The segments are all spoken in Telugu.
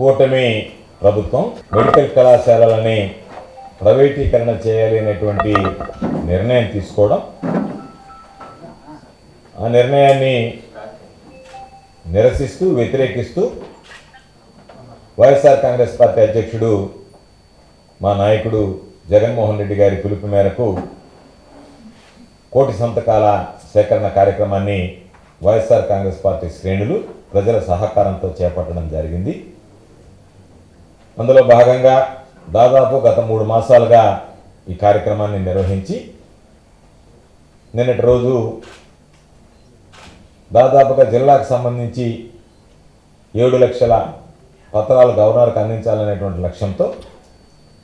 కూటమి ప్రభుత్వం మెడికల్ కళాశాలలని ప్రైవేటీకరణ చేయాలి అనేటువంటి నిర్ణయం తీసుకోవడం. ఆ నిర్ణయాన్ని నిరసిస్తూ వ్యతిరేకిస్తూ వైఎస్ఆర్ కాంగ్రెస్ పార్టీ అధ్యక్షుడు మా నాయకుడు జగన్మోహన్ రెడ్డి గారి పిలుపు మేరకు కోటి సంతకాల సేకరణ కార్యక్రమాన్ని వైఎస్ఆర్ కాంగ్రెస్ పార్టీ శ్రేణులు ప్రజల సహకారంతో చేపట్టడం జరిగింది. అందులో భాగంగా దాదాపు గత మూడు మాసాలుగా ఈ కార్యక్రమాన్ని నిర్వహించి నిన్నటి రోజు దాదాపుగా జిల్లాకు సంబంధించి ఏడు లక్షల పత్రాలు గవర్నర్కు అందించాలనేటువంటి లక్ష్యంతో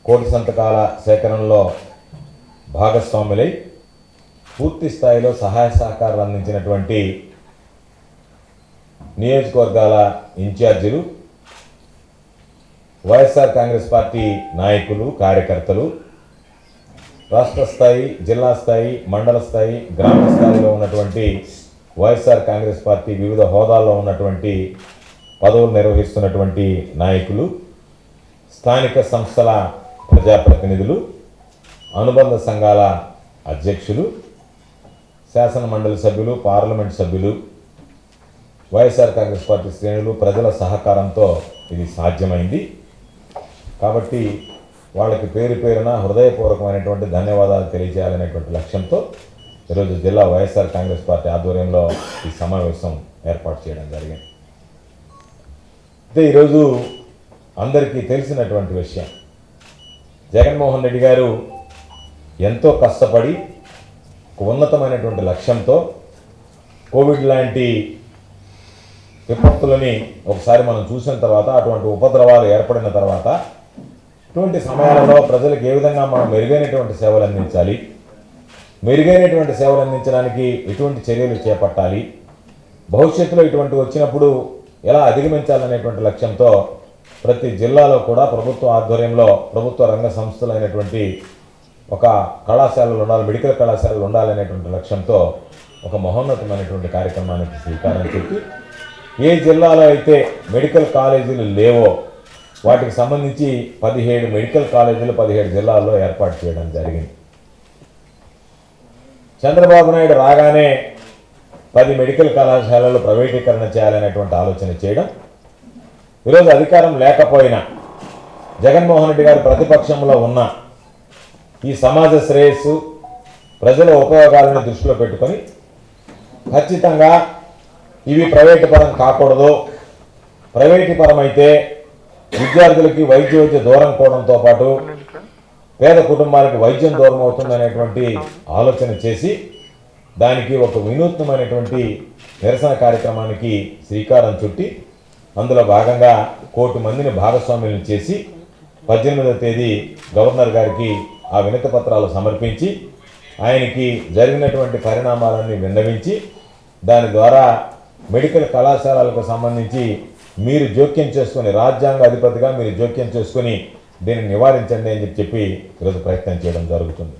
కోటి సంతకాల సేకరణలో భాగస్వాములై పూర్తి స్థాయిలో సహాయ సహకారాలు అందించినటువంటి నియోజకవర్గాల ఇన్ఛార్జీలు వైఎస్ఆర్ కాంగ్రెస్ పార్టీ నాయకులు కార్యకర్తలు రాష్ట్ర స్థాయి జిల్లా స్థాయి మండల స్థాయి గ్రామ స్థాయిలో ఉన్నటువంటి వైఎస్ఆర్ కాంగ్రెస్ పార్టీ వివిధ హోదాల్లో ఉన్నటువంటి పదవులు నిర్వహిస్తున్నటువంటి నాయకులు స్థానిక సంస్థల ప్రజాప్రతినిధులు అనుబంధ సంఘాల అధ్యక్షులు శాసన మండలి సభ్యులు పార్లమెంట్ సభ్యులు వైఎస్ఆర్ కాంగ్రెస్ పార్టీ శ్రేణులు ప్రజల సహకారంతో ఇది సాధ్యమైంది. కాబట్టి వాళ్ళకి పేరు పేరున హృదయపూర్వకమైనటువంటి ధన్యవాదాలు తెలియజేయాలనేటువంటి లక్ష్యంతో ఈరోజు జిల్లా వైఎస్ఆర్ కాంగ్రెస్ పార్టీ ఆధ్వర్యంలో ఈ సమావేశం ఏర్పాటు చేయడం జరిగింది. అయితే ఈరోజు అందరికీ తెలిసినటువంటి విషయం జగన్మోహన్ రెడ్డి గారు ఎంతో కష్టపడి ఒక ఉన్నతమైనటువంటి లక్ష్యంతో కోవిడ్ లాంటి విపత్తులని ఒకసారి మనం చూసిన తర్వాత అటువంటి ఉపద్రవాలు ఏర్పడిన తర్వాత ఇటువంటి సమయాలలో ప్రజలకు ఏ విధంగా మనం మెరుగైనటువంటి సేవలు అందించాలి? మెరుగైనటువంటి సేవలు అందించడానికి ఎటువంటి చర్యలు చేపట్టాలి? భవిష్యత్తులో ఇటువంటి వచ్చినప్పుడు ఎలా అధిగమించాలనేటువంటి లక్ష్యంతో ప్రతి జిల్లాలో కూడా ప్రభుత్వ ఆధ్వర్యంలో ప్రభుత్వ రంగ సంస్థలైనటువంటి ఒక కళాశాలలు ఉండాలి మెడికల్ కళాశాలలు ఉండాలనేటువంటి లక్ష్యంతో ఒక మహోన్నతమైనటువంటి కార్యక్రమానికి శ్రీకారం చుట్టి ఏ జిల్లాలో అయితే మెడికల్ కాలేజీలు లేవో వాటికి సంబంధించి పదిహేడు మెడికల్ కాలేజీలు పదిహేడు జిల్లాల్లో ఏర్పాటు చేయడం జరిగింది. చంద్రబాబు నాయుడు రాగానే పది మెడికల్ కళాశాలలో ప్రైవేటీకరణ చేయాలనేటువంటి ఆలోచన చేయడం ఈరోజు అధికారం లేకపోయినా జగన్మోహన్ రెడ్డి గారు ప్రతిపక్షంలో ఉన్న ఈ సమాజ శ్రేయస్సు ప్రజల ఉపయోగాలను దృష్టిలో పెట్టుకొని ఖచ్చితంగా ఇవి ప్రైవేటు పరం కాకూడదు ప్రైవేటు పరం అయితే విద్యార్థులకి వైద్య వైద్య దూరం కోవడంతో పాటు పేద కుటుంబాలకు వైద్యం దూరం అవుతుందనేటువంటి ఆలోచన చేసి దానికి ఒక వినూత్నమైనటువంటి నిరసన కార్యక్రమానికి శ్రీకారం చుట్టి అందులో భాగంగా కోటి మందిని భాగస్వామ్యం చేసి పద్దెనిమిదవ తేదీ గవర్నర్ గారికి ఆ వినతి పత్రాలు సమర్పించి ఆయనకి జరిగినటువంటి పరిణామాలన్నీ విన్నవించి దాని ద్వారా మెడికల్ కళాశాలలకు సంబంధించి మీరు జోక్యం చేసుకుని రాజ్యాంగ అధిపతిగా మీరు జోక్యం చేసుకొని దీన్ని నివారించండి అని చెప్పి ఈరోజు ప్రయత్నం చేయడం జరుగుతుంది.